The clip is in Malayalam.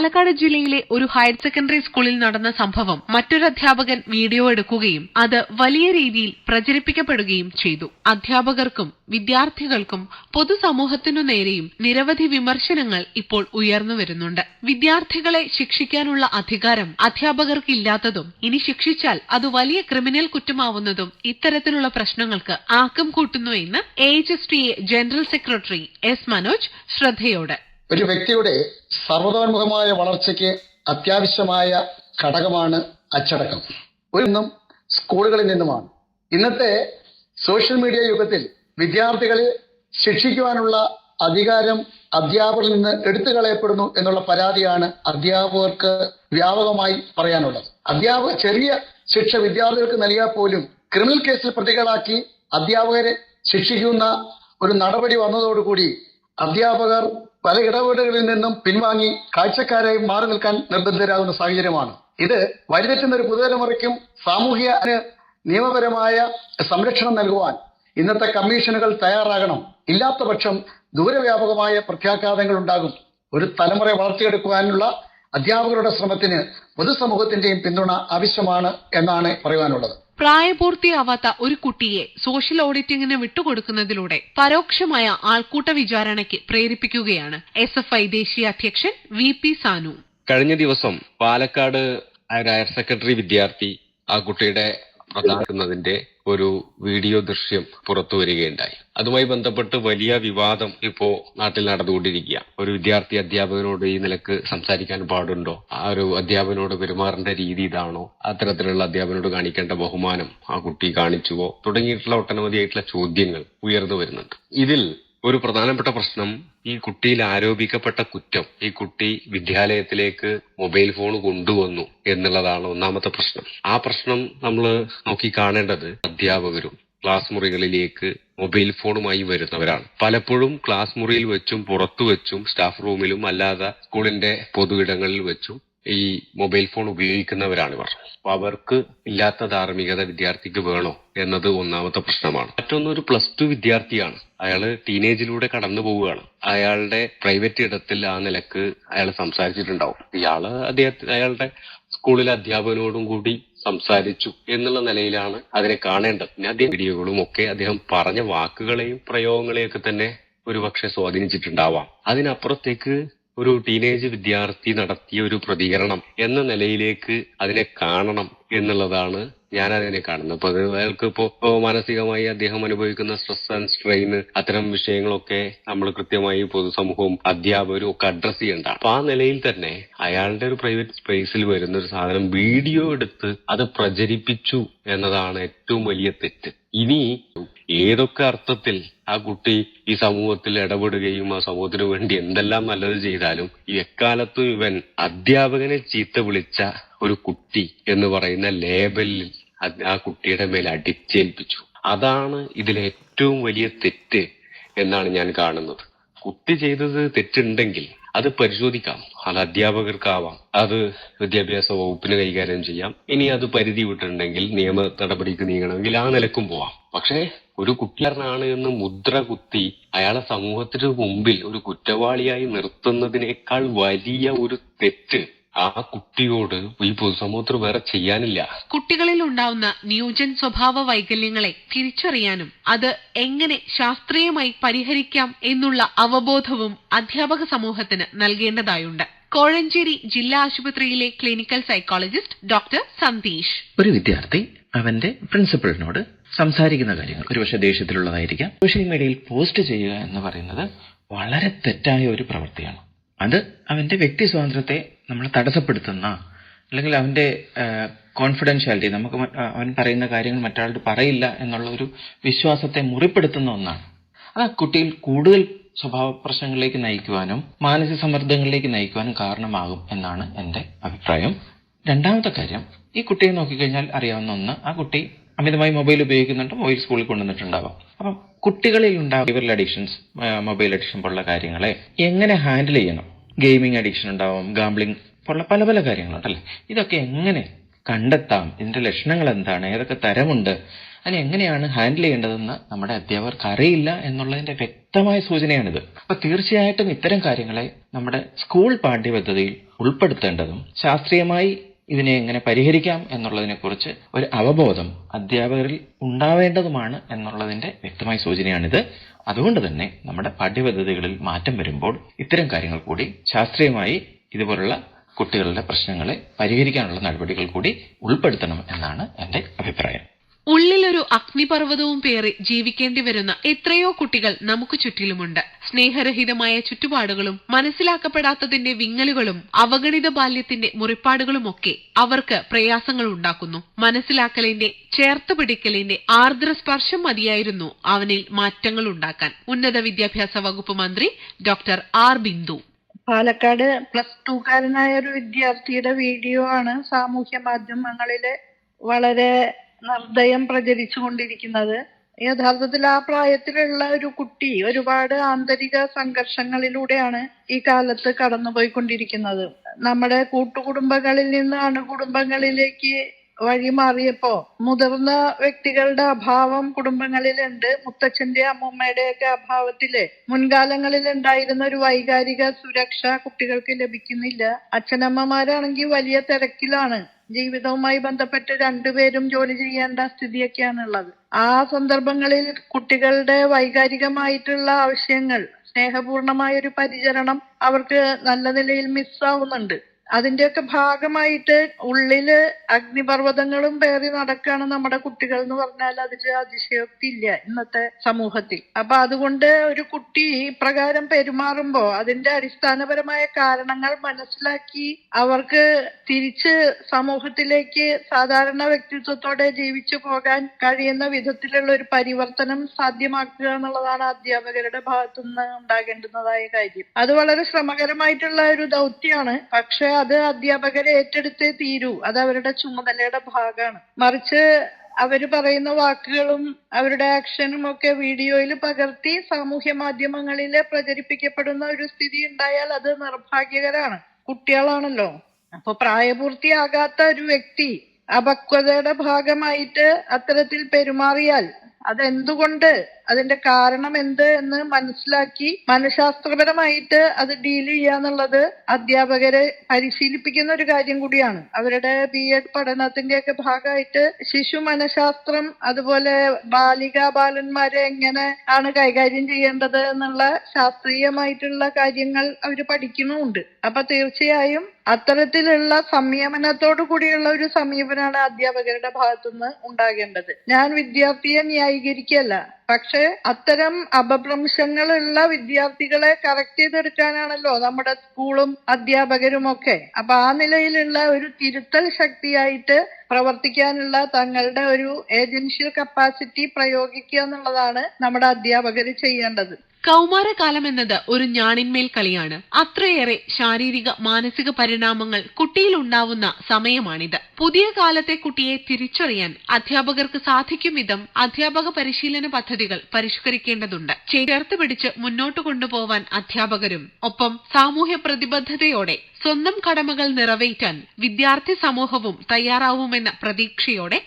പാലക്കാട് ജില്ലയിലെ ഒരു ഹയർ സെക്കൻഡറി സ്കൂളിൽ നടന്ന സംഭവം മറ്റൊരു അധ്യാപകൻ വീഡിയോ എടുക്കുകയും അത് വലിയ രീതിയിൽ പ്രചരിപ്പിക്കപ്പെടുകയും ചെയ്തു. അധ്യാപകർക്കും വിദ്യാർത്ഥികൾക്കും പൊതുസമൂഹത്തിനു നേരെയും നിരവധി വിമർശനങ്ങൾ ഇപ്പോൾ ഉയർന്നു വരുന്നുണ്ട്. വിദ്യാർത്ഥികളെ ശിക്ഷിക്കാനുള്ള അധികാരം അധ്യാപകർക്കില്ലാത്തതും ഇനി ശിക്ഷിച്ചാൽ അത് വലിയ ക്രിമിനൽ കുറ്റമാവുന്നതും ഇത്തരത്തിലുള്ള പ്രശ്നങ്ങൾക്ക് ആക്കം കൂട്ടുന്നു എന്ന് A general secretary S Manoj ശ്രദ്ധയോടെ ഒരു വ്യക്തിയുടെ സർവതോന്മുഖമായ വളർച്ചയ്ക്ക് അത്യാവശ്യമായ ഘടകമാണ് അച്ചടക്കം. ഒന്നും സ്കൂളുകളിൽ നിന്നുമാണ്. ഇന്നത്തെ സോഷ്യൽ മീഡിയ യുഗത്തിൽ വിദ്യാർത്ഥികളെ ശിക്ഷിക്കുവാനുള്ള അധികാരം അധ്യാപകരിൽ നിന്ന് എടുത്തു കളയപ്പെടുന്നു എന്നുള്ള പരാതിയാണ് അധ്യാപകർക്ക് വ്യാപകമായി പറയാനുള്ളത്. അധ്യാപക ചെറിയ ശിക്ഷ വിദ്യാർത്ഥികൾക്ക് നൽകിയാൽ പോലും ക്രിമിനൽ കേസിൽ പ്രതികളാക്കി അധ്യാപകരെ ശിക്ഷിക്കുന്ന ഒരു നടപടി വന്നതോടുകൂടി അധ്യാപകർ പല ഇടപെടലുകളിൽ നിന്നും പിൻവാങ്ങി കാഴ്ചക്കാരായി മാറി നിൽക്കാൻ നിർബന്ധിതരാകുന്ന സാഹചര്യമാണ്. ഇത് വഴിതെറ്റുന്ന ഒരു പുതുതലമുറയ്ക്കും സാമൂഹ്യ നിയമപരമായ സംരക്ഷണം നൽകുവാൻ ഇന്നത്തെ കമ്മീഷനുകൾ തയ്യാറാകണം. ഇല്ലാത്ത പക്ഷം ദൂരവ്യാപകമായ പ്രത്യാഘാതങ്ങൾ ഉണ്ടാകും. ഒരു തലമുറയെ വളർത്തിയെടുക്കുവാനുള്ള അധ്യാപകരുടെ ശ്രമത്തിന് പൊതുസമൂഹത്തിന്റെയും പിന്തുണ ആവശ്യമാണ് എന്നാണ് പറയുവാനുള്ളത്. പ്രായപൂർത്തിയാവാത്ത ഒരു കുട്ടിയെ സോഷ്യൽ ഓഡിറ്റിംഗിന് വിട്ടുകൊടുക്കുന്നതിലൂടെ പരോക്ഷമായ ആൾക്കൂട്ട വിചാരണയ്ക്ക് പ്രേരിപ്പിക്കുകയാണ് എസ് എഫ് ഐ ദേശീയ അധ്യക്ഷൻ വി പി സാനു. കഴിഞ്ഞ ദിവസം പാലക്കാട് ഹയർ സെക്കൻഡറി വിദ്യാർത്ഥി ആ കുട്ടിയുടെ പ്രധാനത്തിന്റെ ഒരു വീഡിയോ ദൃശ്യം പുറത്തു വരികയുണ്ടായി. അതുമായി ബന്ധപ്പെട്ട് വലിയ വിവാദം ഇപ്പോ നാട്ടിൽ നടന്നുകൊണ്ടിരിക്കുക ഒരു വിദ്യാർത്ഥി അധ്യാപകനോട് ഈ നിലയ്ക്ക് സംസാരിക്കാൻ പാടുണ്ടോ? ആ ഒരു അധ്യാപകനോട് പെരുമാറേണ്ട രീതി ഇതാണോ? അത്തരത്തിലുള്ള അധ്യാപകനോട് കാണിക്കേണ്ട ബഹുമാനം ആ കുട്ടി കാണിച്ചുവോ? തുടങ്ങിയിട്ടുള്ള ഒട്ടനവധിയായിട്ടുള്ള ചോദ്യങ്ങൾ ഉയർന്നു വരുന്നുണ്ട്. ഇതിൽ ഒരു പ്രധാനപ്പെട്ട പ്രശ്നം ഈ കുട്ടിയിൽ ആരോപിക്കപ്പെട്ട കുറ്റം ഈ കുട്ടി വിദ്യാലയത്തിലേക്ക് മൊബൈൽ ഫോൺ കൊണ്ടുവന്നു എന്നുള്ളതാണ് ഒന്നാമത്തെ പ്രശ്നം. ആ പ്രശ്നം നമ്മൾ നോക്കി കാണേണ്ടത് അധ്യാപകരും ക്ലാസ് മുറികളിലേക്ക് മൊബൈൽ ഫോണുമായി വരുന്നവരാണ്. പലപ്പോഴും ക്ലാസ് മുറിയിൽ വെച്ചും പുറത്തു വെച്ചും സ്റ്റാഫ് റൂമിലും അല്ലാതെ സ്കൂളിന്റെ പൊതു ഇടങ്ങളിൽ വെച്ചും ഈ മൊബൈൽ ഫോൺ ഉപയോഗിക്കുന്നവരാണ് ഇവർ. അപ്പൊ അവർക്ക് ഇല്ലാത്ത ധാർമ്മികത വിദ്യാർത്ഥിക്ക് വേണോ എന്നത് ഒന്നാമത്തെ പ്രശ്നമാണ്. മറ്റൊന്നൊരു പ്ലസ് ടു വിദ്യാർത്ഥിയാണ്. അയാൾ ടീനേജിലൂടെ കടന്നു പോവുകയാണ്. അയാളുടെ പ്രൈവറ്റ് ഇടത്തിൽ ആ നിലയ്ക്ക് അയാൾ സംസാരിച്ചിട്ടുണ്ടാവും. ഇയാൾ അദ്ദേഹത്തിന് അയാളുടെ സ്കൂളിലെ അധ്യാപകനോടും കൂടി സംസാരിച്ചു എന്നുള്ള നിലയിലാണ് അതിനെ കാണേണ്ടത്. പിന്നെ അദ്ദേഹം വീഡിയോകളും ഒക്കെ അദ്ദേഹം പറഞ്ഞ വാക്കുകളെയും പ്രയോഗങ്ങളെയും ഒക്കെ തന്നെ ഒരുപക്ഷെ സ്വാധീനിച്ചിട്ടുണ്ടാവാം. അതിനപ്പുറത്തേക്ക് ഒരു ടീനേജ് വിദ്യാർത്ഥി നടത്തിയ ഒരു പ്രതികരണം എന്ന നിലയിലേക്ക് അതിനെ കാണണം എന്നുള്ളതാണ് ഞാൻ അതിനെ കാണുന്നത്. അപ്പൊ അയാൾക്ക് ഇപ്പോ മാനസികമായി അദ്ദേഹം അനുഭവിക്കുന്ന സ്ട്രെസ് ആൻഡ് സ്ട്രെയിൻ അത്തരം വിഷയങ്ങളൊക്കെ നമ്മൾ കൃത്യമായി പൊതുസമൂഹവും അധ്യാപകരും ഒക്കെ അഡ്രസ് ചെയ്യേണ്ട അപ്പൊ ആ നിലയിൽ തന്നെ അയാളുടെ ഒരു പ്രൈവറ്റ് സ്പേസിൽ വരുന്ന ഒരു സാധനം വീഡിയോ എടുത്ത് അത് പ്രചരിപ്പിച്ചു എന്നതാണ് ഏറ്റവും വലിയ തെറ്റ്. ഇനി ഏതൊക്കെ അർത്ഥത്തിൽ ആ കുട്ടി ഈ സമൂഹത്തിൽ ഇടപെടുകയും ആ സമൂഹത്തിന് വേണ്ടി എന്തെല്ലാം നല്ലത് ചെയ്താലും എക്കാലത്തും ഇവൻ അധ്യാപകനെ ചീത്ത വിളിച്ച ഒരു കുട്ടി എന്ന് പറയുന്ന ലേബലിൽ ആ കുട്ടിയുടെ മേൽ അടിച്ചേൽപ്പിച്ചു. അതാണ് ഇതിലെ ഏറ്റവും വലിയ തെറ്റ് എന്നാണ് ഞാൻ കാണുന്നത്. കുട്ടി ചെയ്തത് തെറ്റുണ്ടെങ്കിൽ അത് പരിശോധിക്കാം. അത് അധ്യാപകർക്കാവാം. അത് വിദ്യാഭ്യാസ വകുപ്പിന് കൈകാര്യം ചെയ്യാം. ഇനി അത് പരിധി വിട്ടിട്ടുണ്ടെങ്കിൽ നിയമ നടപടിക്ക് നീങ്ങണമെങ്കിൽ ആ നിലക്കും പോവാം. പക്ഷേ ഒരു കുട്ടിയാരനാണ് എന്ന് മുദ്ര കുത്തി അയാളെ സമൂഹത്തിന് മുമ്പിൽ ഒരു കുറ്റവാളിയായി നിർത്തുന്നതിനേക്കാൾ വലിയ ഒരു തെറ്റ് ആ കുട്ടിയോട് ഈ പൊതുസമൂഹത്തിൽ വേറെ ചെയ്യാനില്ല. കുട്ടികളിൽ ഉണ്ടാവുന്ന ന്യൂജൻ സ്വഭാവ വൈകല്യങ്ങളെ തിരിച്ചറിയാനും അത് എങ്ങനെ ശാസ്ത്രീയമായി പരിഹരിക്കാം എന്നുള്ള അവബോധവും അധ്യാപക സമൂഹത്തിന് നൽകേണ്ടതായുണ്ട്. കോഴഞ്ചേരി ജില്ലാ ആശുപത്രിയിലെ ക്ലിനിക്കൽ സൈക്കോളജിസ്റ്റ് ഡോക്ടർ സന്തീഷ് ഒരു വിദ്യാർത്ഥി അവന്റെ പ്രിൻസിപ്പളിനോട് സംസാരിക്കുന്ന കാര്യങ്ങൾ. ഒരുപക്ഷെ ദേഷ്യത്തിലുള്ളതായിരിക്കാം. സോഷ്യൽ മീഡിയയിൽ പോസ്റ്റ് ചെയ്യുക എന്ന് പറയുന്നത് വളരെ തെറ്റായ ഒരു പ്രവൃത്തിയാണ്. അത് അവന്റെ വ്യക്തി സ്വാതന്ത്ര്യത്തെ നമ്മൾ തടസ്സപ്പെടുത്തുന്ന അല്ലെങ്കിൽ അവന്റെ കോൺഫിഡൻഷ്യാലിറ്റി നമുക്ക് അവൻ പറയുന്ന കാര്യങ്ങൾ മറ്റൊരാളോട് പറയില്ല എന്നുള്ള ഒരു വിശ്വാസത്തെ മുറിപ്പെടുത്തുന്ന ഒന്നാണ്. അത് ആ കുട്ടിയിൽ കൂടുതൽ സ്വഭാവ പ്രശ്നങ്ങളിലേക്ക് നയിക്കുവാനും മാനസിക സമ്മർദ്ദങ്ങളിലേക്ക് നയിക്കുവാനും കാരണമാകും എന്നാണ് എന്റെ അഭിപ്രായം. രണ്ടാമത്തെ കാര്യം ഈ കുട്ടിയെ നോക്കിക്കഴിഞ്ഞാൽ അറിയാവുന്ന ഒന്ന് ആ കുട്ടി അമിതമായി മൊബൈൽ ഉപയോഗിക്കുന്നുണ്ട് മൊബൈൽ സ്കൂളിൽ കൊണ്ടുവന്നിട്ടുണ്ടാവാം. അപ്പം കുട്ടികളിൽ ഉണ്ടാകും ഇവരുടെ അഡിക്ഷൻസ് മൊബൈൽ അഡിക്ഷൻ പോലുള്ള കാര്യങ്ങളെ എങ്ങനെ ഹാൻഡിൽ ചെയ്യണം? ഗെയിമിംഗ് അഡിക്ഷൻ ഉണ്ടാവാം ഗാംബ്ലിംഗ് പോലുള്ള പല പല കാര്യങ്ങളുണ്ടല്ലേ ഇതൊക്കെ എങ്ങനെ കണ്ടെത്താം? ഇതിന്റെ ലക്ഷണങ്ങൾ എന്താണ്? ഏതൊക്കെ തരമുണ്ട്? അതിനെ എങ്ങനെയാണ് ഹാൻഡിൽ ചെയ്യേണ്ടതെന്ന് നമ്മുടെ അധ്യാപകർക്ക് അറിയില്ല എന്നുള്ളതിന്റെ വ്യക്തമായ സൂചനയാണിത്. അപ്പൊ തീർച്ചയായിട്ടും ഇത്തരം കാര്യങ്ങളെ നമ്മുടെ സ്കൂൾ പാഠ്യപദ്ധതിയിൽ ഉൾപ്പെടുത്തേണ്ടതും ശാസ്ത്രീയമായി ഇതിനെ എങ്ങനെ പരിഹരിക്കാം എന്നുള്ളതിനെക്കുറിച്ച് ഒരു അവബോധം അധ്യാപകരിൽ ഉണ്ടാവേണ്ടതുമാണ് എന്നുള്ളതിന്റെ വ്യക്തമായ സൂചനയാണിത്. അതുകൊണ്ട് തന്നെ നമ്മുടെ പാഠ്യപദ്ധതികളിൽ മാറ്റം വരുമ്പോൾ ഇത്തരം കാര്യങ്ങൾ കൂടി ശാസ്ത്രീയമായി ഇതുപോലുള്ള കുട്ടികളുടെ പ്രശ്നങ്ങളെ പരിഹരിക്കാനുള്ള നടപടികൾ കൂടി ഉൾപ്പെടുത്തണം എന്നാണ് എന്റെ അഭിപ്രായം. ഉള്ളിലൊരു അഗ്നിപർവതവും പേറി ജീവിക്കേണ്ടി വരുന്ന എത്രയോ കുട്ടികൾ നമുക്ക് ചുറ്റിലുമുണ്ട്. സ്നേഹരഹിതമായ ചുറ്റുപാടുകളും മനസ്സിലാക്കപ്പെടാത്തതിന്റെ വിങ്ങലുകളും അവഗണിത ബാല്യത്തിന്റെ മുറിപ്പാടുകളുമൊക്കെ അവർക്ക് പ്രയാസങ്ങൾ ഉണ്ടാക്കുന്നു. മനസ്സിലാക്കലിന്റെ ചേർത്ത് പിടിക്കലിന്റെ ആർദ്ര സ്പർശം മതിയായിരുന്നു അവനിൽ മാറ്റങ്ങൾ ഉണ്ടാക്കാൻ. ഉന്നത വിദ്യാഭ്യാസ വകുപ്പ് മന്ത്രി doctor R Bindu. Palakkad plus ടുക്കാരനായ ഒരു വിദ്യാർത്ഥിയുടെ വീഡിയോ ആണ് സാമൂഹ്യ മാധ്യമങ്ങളിലെ വളരെ നിർദ്ദയം പ്രചരിച്ചുകൊണ്ടിരിക്കുന്നത്. യഥാർത്ഥത്തിൽ ആ പ്രായത്തിലുള്ള ഒരു കുട്ടി ഒരുപാട് ആന്തരിക സംഘർഷങ്ങളിലൂടെയാണ് ഈ കാലത്ത് കടന്നുപോയിക്കൊണ്ടിരിക്കുന്നത്. നമ്മുടെ കൂട്ടുകുടുംബങ്ങളിൽ നിന്ന് അണുകുടുംബങ്ങളിലേക്ക് വഴിമാറിയപ്പോ മുതിർന്ന വ്യക്തികളുടെ അഭാവം കുടുംബങ്ങളിലുണ്ട്. മുത്തച്ഛന്റെ അമ്മൂമ്മയുടെ ഒക്കെ അഭാവത്തിൽ മുൻകാലങ്ങളിൽ ഉണ്ടായിരുന്ന ഒരു വൈകാരിക സുരക്ഷ കുട്ടികൾക്ക് ലഭിക്കുന്നില്ല. അച്ഛനമ്മമാരാണെങ്കിൽ വലിയ തിരക്കിലാണ്. ജീവിതവുമായി ബന്ധപ്പെട്ട് രണ്ടുപേരും ജോലി ചെയ്യേണ്ട സ്ഥിതിയൊക്കെയാണ് ഉള്ളത് ആ സന്ദർഭങ്ങളിൽ കുട്ടികളുടെ വൈകാരികമായിട്ടുള്ള ആവശ്യങ്ങൾ സ്നേഹപൂർണമായ ഒരു പരിചരണം അവർക്ക് നല്ല നിലയിൽ മിസ്സാവുന്നുണ്ട് അതിന്റെയൊക്കെ ഭാഗമായിട്ട് ഉള്ളിൽ അഗ്നിപർവതങ്ങളും പേറി നടക്കാണ് നമ്മുടെ കുട്ടികൾ എന്ന് പറഞ്ഞാൽ അതിൽ അതിശയോക്തി ഇല്ല ഇന്നത്തെ സമൂഹത്തിൽ. അപ്പൊ അതുകൊണ്ട് ഒരു കുട്ടി ഇപ്രകാരം പെരുമാറുമ്പോ അതിന്റെ അടിസ്ഥാനപരമായ കാരണങ്ങൾ മനസ്സിലാക്കി അവർക്ക് തിരിച്ച് സമൂഹത്തിലേക്ക് സാധാരണ വ്യക്തിത്വത്തോടെ ജീവിച്ചു പോകാൻ കഴിയുന്ന വിധത്തിലുള്ള ഒരു പരിവർത്തനം സാധ്യമാക്കുക എന്നുള്ളതാണ് അധ്യാപകരുടെ ഭാഗത്തുനിന്ന് ഉണ്ടാകേണ്ടുന്നതായ കാര്യം. അത് വളരെ ശ്രമകരമായിട്ടുള്ള ഒരു ദൗത്യമാണ്. പക്ഷെ അത് അധ്യാപകരെ ഏറ്റെടുത്തേ തീരൂ. അത് അവരുടെ ചുമതലയുടെ ഭാഗമാണ്. മറിച്ച് അവർ പറയുന്ന വാക്കുകളും അവരുടെ ആക്ഷനും ഒക്കെ വീഡിയോയിൽ പകർത്തി സാമൂഹ്യ മാധ്യമങ്ങളിൽ പ്രചരിപ്പിക്കപ്പെടുന്ന ഒരു സ്ഥിതി ഉണ്ടായാൽ അത് നിർഭാഗ്യകരാണ് കുട്ടികളാണല്ലോ. അപ്പൊ പ്രായപൂർത്തിയാകാത്ത ഒരു വ്യക്തി അപക്വതയുടെ ഭാഗമായിട്ട് അത്തരത്തിൽ പെരുമാറിയാൽ അതെന്തുകൊണ്ട് അതിന്റെ കാരണം എന്ത് എന്ന് മനസ്സിലാക്കി മനഃശാസ്ത്രപരമായിട്ട് അത് ഡീൽ ചെയ്യാന്നുള്ളത് അധ്യാപകരെ പരിശീലിപ്പിക്കുന്ന ഒരു കാര്യം കൂടിയാണ്. അവരുടെ ബി എഡ് പഠനത്തിന്റെ ഒക്കെ ഭാഗമായിട്ട് ശിശു മനഃശാസ്ത്രം അതുപോലെ ബാലിക ബാലന്മാരെ എങ്ങനെ ആണ് കൈകാര്യം ചെയ്യേണ്ടത് എന്നുള്ള ശാസ്ത്രീയമായിട്ടുള്ള കാര്യങ്ങൾ അവർ പഠിക്കുന്നുമുണ്ട്. അപ്പൊ തീർച്ചയായും അത്തരത്തിലുള്ള സംയമനത്തോടു കൂടിയുള്ള ഒരു സമീപനമാണ് അധ്യാപകരുടെ ഭാഗത്തുനിന്ന് ഉണ്ടാകേണ്ടത്. ഞാൻ വിദ്യാർത്ഥിയെ ന്യായീകരിക്കല്ല പക്ഷെ അത്തരം അപഭ്രംശങ്ങളുള്ള വിദ്യാർത്ഥികളെ കറക്റ്റ് ചെയ്തെടുക്കാനാണല്ലോ നമ്മുടെ സ്കൂളും അധ്യാപകരും ഒക്കെ അപ്പൊ ആ നിലയിലുള്ള ഒരു തിരുത്തൽ ശക്തിയായിട്ട് പ്രവർത്തിക്കാനുള്ള തങ്ങളുടെ ഒരു ഏജൻഷ്യൽ കപ്പാസിറ്റി പ്രയോഗിക്കുക എന്നുള്ളതാണ് നമ്മുടെ അധ്യാപകർ ചെയ്യേണ്ടത്. കൗമാരകാലം എന്നത് ഒരു ഞാണിന്മേൽ കളിയാണ്. അത്രയേറെ ശാരീരിക മാനസിക പരിണാമങ്ങൾ കുട്ടിയിൽ ഉണ്ടാവുന്ന സമയമാണിത്. പുതിയ കാലത്തെ കുട്ടിയെ തിരിച്ചറിയാൻ അധ്യാപകർക്ക് സാധിക്കും വിധം അധ്യാപക പരിശീലന പദ്ധതികൾ പരിഷ്കരിക്കേണ്ടതുണ്ട്. ചേർത്ത് പിടിച്ച് മുന്നോട്ട് കൊണ്ടുപോവാൻ അധ്യാപകരും ഒപ്പം സാമൂഹ്യ പ്രതിബദ്ധതയോടെ സ്വന്തം കടമകൾ നിറവേറ്റാൻ വിദ്യാർത്ഥി സമൂഹവും തയ്യാറാവുമെന്ന പ്രതീക്ഷയോടെ